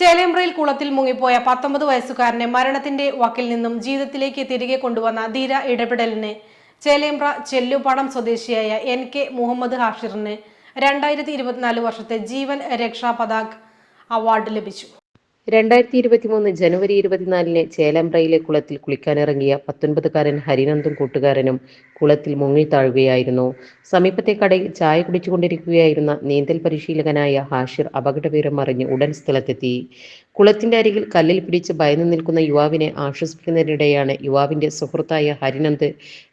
ചേലേമ്പ്രയിൽ കുളത്തിൽ മുങ്ങിപ്പോയ പത്തൊമ്പത് വയസ്സുകാരനെ മരണത്തിന്റെ വക്കിൽ നിന്നും ജീവിതത്തിലേക്ക് തിരികെ കൊണ്ടുവന്ന ധീര ഇടപെടലിന് ചേലേമ്പ്ര ചെല്ലുപാടം സ്വദേശിയായ എൻ കെ മുഹമ്മദ് ഹാഷിറിന് രണ്ടായിരത്തി ഇരുപത്തിനാല് വർഷത്തെ ജീവൻ രക്ഷാ പതാക് അവാർഡ് ലഭിച്ചു. രണ്ടായിരത്തി ഇരുപത്തിമൂന്ന് ജനുവരി ഇരുപത്തിനാലിന് ചേലമ്പ്രയിലെ കുളത്തിൽ കുളിക്കാനിറങ്ങിയ പത്തൊൻപതുകാരൻ ഹരിനന്ദും കൂട്ടുകാരനും കുളത്തിൽ മുങ്ങിത്താഴുകയായിരുന്നു സമീപത്തെ കടയിൽ ചായ കുടിച്ചുകൊണ്ടിരിക്കുകയായിരുന്ന നീന്തൽ പരിശീലകനായ ഹാഷിർ അപകടവിവരം അറിഞ്ഞ് ഉടൻ സ്ഥലത്തെത്തി. കുളത്തിന്റെ അരികിൽ കല്ലിൽ പിടിച്ച് ഭയന്നു നിൽക്കുന്ന യുവാവിനെ ആശ്വസിപ്പിക്കുന്നതിനിടെയാണ് യുവാവിന്റെ സുഹൃത്തായ ഹരിനന്ദ്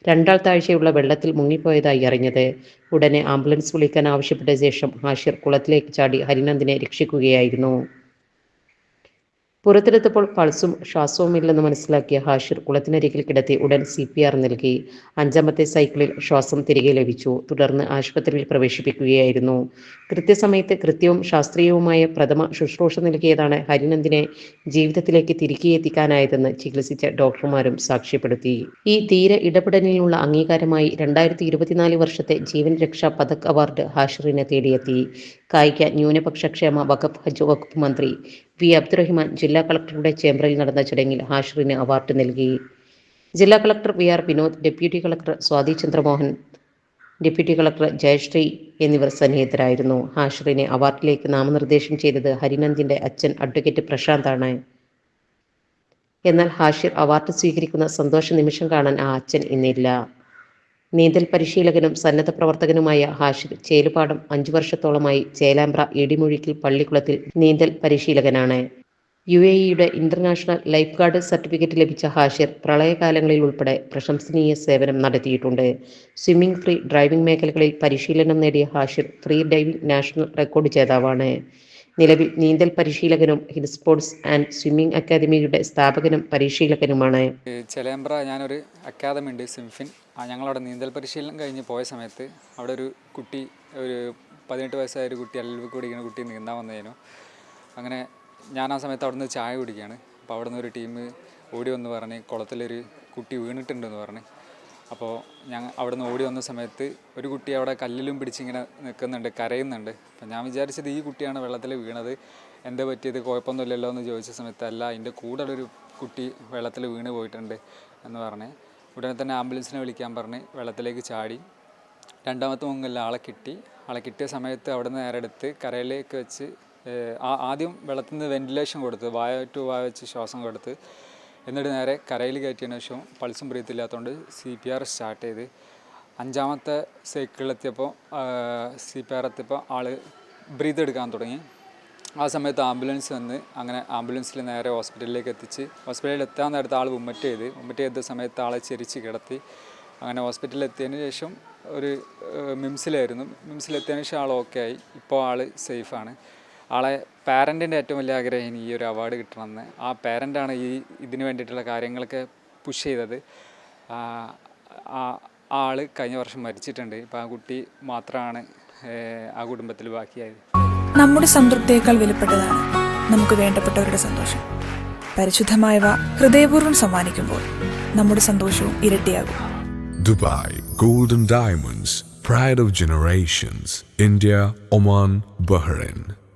രണ്ടാൾ താഴ്ചയുള്ള വെള്ളത്തിൽ മുങ്ങിപ്പോയതായി അറിഞ്ഞത്. ഉടനെ ആംബുലൻസ് വിളിക്കാൻ ആവശ്യപ്പെട്ട ശേഷം ഹാഷിർ കുളത്തിലേക്ക് ചാടി ഹരിനന്ദിനെ രക്ഷിക്കുകയായിരുന്നു. പുറത്തെടുത്തപ്പോൾ പൾസും ശ്വാസവും ഇല്ലെന്ന് മനസ്സിലാക്കിയ ഹാഷിർ കുളത്തിനരികിൽ കിടത്തി ഉടൻ സി പി ആർ നൽകി. അഞ്ചാമത്തെ സൈക്കിളിൽ ശ്വാസം തിരികെ ലഭിച്ചു. തുടർന്ന് ആശുപത്രിയിൽ പ്രവേശിപ്പിക്കുകയായിരുന്നു. കൃത്യസമയത്ത് കൃത്യവും ശാസ്ത്രീയവുമായ പ്രഥമ ശുശ്രൂഷ നൽകിയതാണ് ഹരിനന്ദിനെ ജീവിതത്തിലേക്ക് തിരികെ എത്തിക്കാനായതെന്ന് ചികിത്സിച്ച ഡോക്ടർമാരും സാക്ഷ്യപ്പെടുത്തി. ഈ തീര ഇടപെടലിനുള്ള അംഗീകാരമായി രണ്ടായിരത്തി ഇരുപത്തിനാല് വർഷത്തെ ജീവൻ രക്ഷാ പതക് അവാർഡ് ഹാഷിറിനെ തേടിയെത്തി. കായിക ന്യൂനപക്ഷ ക്ഷേമ വകുപ്പ് ഹജ്ജ് വകുപ്പ് മന്ത്രി വി. അബ്ദുറഹിമാൻ ജില്ലാ കളക്ടറുടെ ചേംബറിൽ നടന്ന ചടങ്ങിൽ ഹാഷിറിന് അവാർഡ് നൽകി. ജില്ലാ collector V. R. Vinod deputy collector Swathi Chandramohan deputy collector Jayasree എന്നിവർ സന്നിഹിതരായിരുന്നു. ഹാഷിറിനെ അവാർഡിലേക്ക് നാമനിർദ്ദേശം ചെയ്തത് ഹരിനന്ദിന്റെ അച്ഛൻ അഡ്വക്കേറ്റ് പ്രശാന്താണ്. എന്നാൽ ഹാഷിർ അവാർഡ് സ്വീകരിക്കുന്ന സന്തോഷ നിമിഷം കാണാൻ ആ അച്ഛൻ ഇന്നില്ല. നീന്തൽ പരിശീലകനും സന്നദ്ധ പ്രവർത്തകനുമായ ഹാഷിർ ചേലുപാടം അഞ്ചു വർഷത്തോളമായി ചേലാമ്പ്ര ഇടിമുഴിക്കിൽ പള്ളിക്കുളത്തിൽ നീന്തൽ പരിശീലകനാണ്. യു എ ഇയുടെ ഇന്റർനാഷണൽ ലൈഫ് ഗാർഡ് സർട്ടിഫിക്കറ്റ് ലഭിച്ച ഹാഷിർ പ്രളയകാലങ്ങളിൽ ഉൾപ്പെടെ പ്രശംസനീയ സേവനം നടത്തിയിട്ടുണ്ട്. സ്വിമ്മിംഗ് ഫ്രീ ഡ്രൈവിംഗ് മേഖലകളിൽ പരിശീലനം നേടിയ Hashir free diving national record ജേതാവാണ്. നിലവിൽ നീന്തൽ പരിശീലകനും ഹിൽ സ്പോർട്സ് ആൻഡ് സ്വിമ്മിംഗ് അക്കാദമിയുടെ സ്ഥാപകനും പരിശീലകനുമാണ്. ചെലേമ്പ്ര ഞാനൊരു അക്കാദമി ഉണ്ട് സിംഫിൻ ഞങ്ങളവിടെ നീന്തൽ പരിശീലനം കഴിഞ്ഞ് പോയ സമയത്ത് അവിടെ ഒരു കുട്ടി ഒരു പതിനെട്ട് വയസ്സായ ഒരു കുട്ടി കൂടി കുടിക്കുന്ന കുട്ടി നീന്താൻ വന്നതിനു അങ്ങനെ ഞാൻ ആ സമയത്ത് അവിടെ നിന്ന് ചായ കുടിക്കുകയാണ്. അപ്പോൾ അവിടെ നിന്ന് ഒരു ടീം ഓടി വന്ന് പറഞ്ഞ് കുളത്തിലൊരു കുട്ടി വീണിട്ടുണ്ടെന്ന് പറഞ്ഞ്. അപ്പോൾ ഞാൻ അവിടെ നിന്ന് ഓടി വന്ന സമയത്ത് ഒരു കുട്ടി അവിടെ കല്ലിലും പിടിച്ചിങ്ങനെ നിൽക്കുന്നുണ്ട് കരയുന്നുണ്ട്. അപ്പം ഞാൻ വിചാരിച്ചത് ഈ കുട്ടിയാണ് വെള്ളത്തിൽ വീണത്. എന്താ പറ്റിയത്? കുഴപ്പമൊന്നുമില്ലല്ലോ എന്ന് ചോദിച്ച സമയത്ത് അല്ല അതിന്റെ കൂടെ ഒരു കുട്ടി വെള്ളത്തിൽ വീണ് പോയിട്ടുണ്ട് എന്ന് പറഞ്ഞ് ഉടനെ തന്നെ ആംബുലൻസിനെ വിളിക്കാൻ പറഞ്ഞ് വെള്ളത്തിലേക്ക് ചാടി. രണ്ടാമത്തെ മുങ്ങിൽ ആളെ കിട്ടി. ആളെ കിട്ടിയ സമയത്ത് അവിടെ നിന്ന് നേരെ എടുത്ത് കരയിലേക്ക് വെച്ച് ആദ്യം വെള്ളത്തിൽ നിന്ന് വെന്റിലേഷൻ കൊടുത്ത് വായ ടു വായ വെച്ച് ശ്വാസം കൊടുത്ത് എന്നിട്ട് നേരെ കരയിൽ കയറ്റിയതിന് ശേഷം പൾസും ബ്രീത്തില്ലാത്തതുകൊണ്ട് സി പി ആർ സ്റ്റാർട്ട് ചെയ്ത് അഞ്ചാമത്തെ സൈക്കിളിലെത്തിയപ്പോൾ സി പി ആർ എത്തിയപ്പോൾ ആൾ ബ്രീത്ത് എടുക്കാൻ തുടങ്ങി. ആ സമയത്ത് ആംബുലൻസ് വന്ന് അങ്ങനെ ആംബുലൻസിൽ നേരെ ഹോസ്പിറ്റലിലേക്ക് എത്തിച്ച് ഹോസ്പിറ്റലിൽ എത്താൻ നേരത്തെ ആൾ ഉമ്മറ്റ് ചെയ്ത്. ഉമ്മറ്റ് ചെയ്ത സമയത്ത് ആളെ ചെരിച്ച് കിടത്തി. അങ്ങനെ ഹോസ്പിറ്റലിൽ എത്തിയതിന് ശേഷം ഒരു മിംസിലായിരുന്നു. മിംസിലെത്തിയതിന് ശേഷം ആൾ ഓക്കെ ആയി. ഇപ്പോൾ ആൾ സേഫാണ് ആളെ പാരന്റിന്റെ ഏറ്റവും വലിയ ആഗ്രഹം ഈ ഒരു അവാർഡ് കിട്ടണമെന്ന്. ആ പാരന്റാണ് ഈ ഇതിന് വേണ്ടിയിട്ടുള്ള കാര്യങ്ങളൊക്കെ പുഷ് ചെയ്തത്. ആ ആൾ കഴിഞ്ഞ വർഷം മരിച്ചിട്ടുണ്ട്. ഇപ്പോൾ ആ കുട്ടി മാത്രമാണ് ആ കുടുംബത്തിൽ ബാക്കിയായത്. നമ്മുടെ സംതൃപ്തിയേക്കാൾ വിലപ്പെട്ടതാണ് നമുക്ക് വേണ്ടപ്പെട്ടവരുടെ സന്തോഷം. പരിശുദ്ധമായവ ഹൃദയപൂർവം സമ്മാനിക്കുമ്പോൾ നമ്മുടെ സന്തോഷവും ഇരട്ടിയാകും. Dubai golden diamonds pride of generations India Oman Bahrain.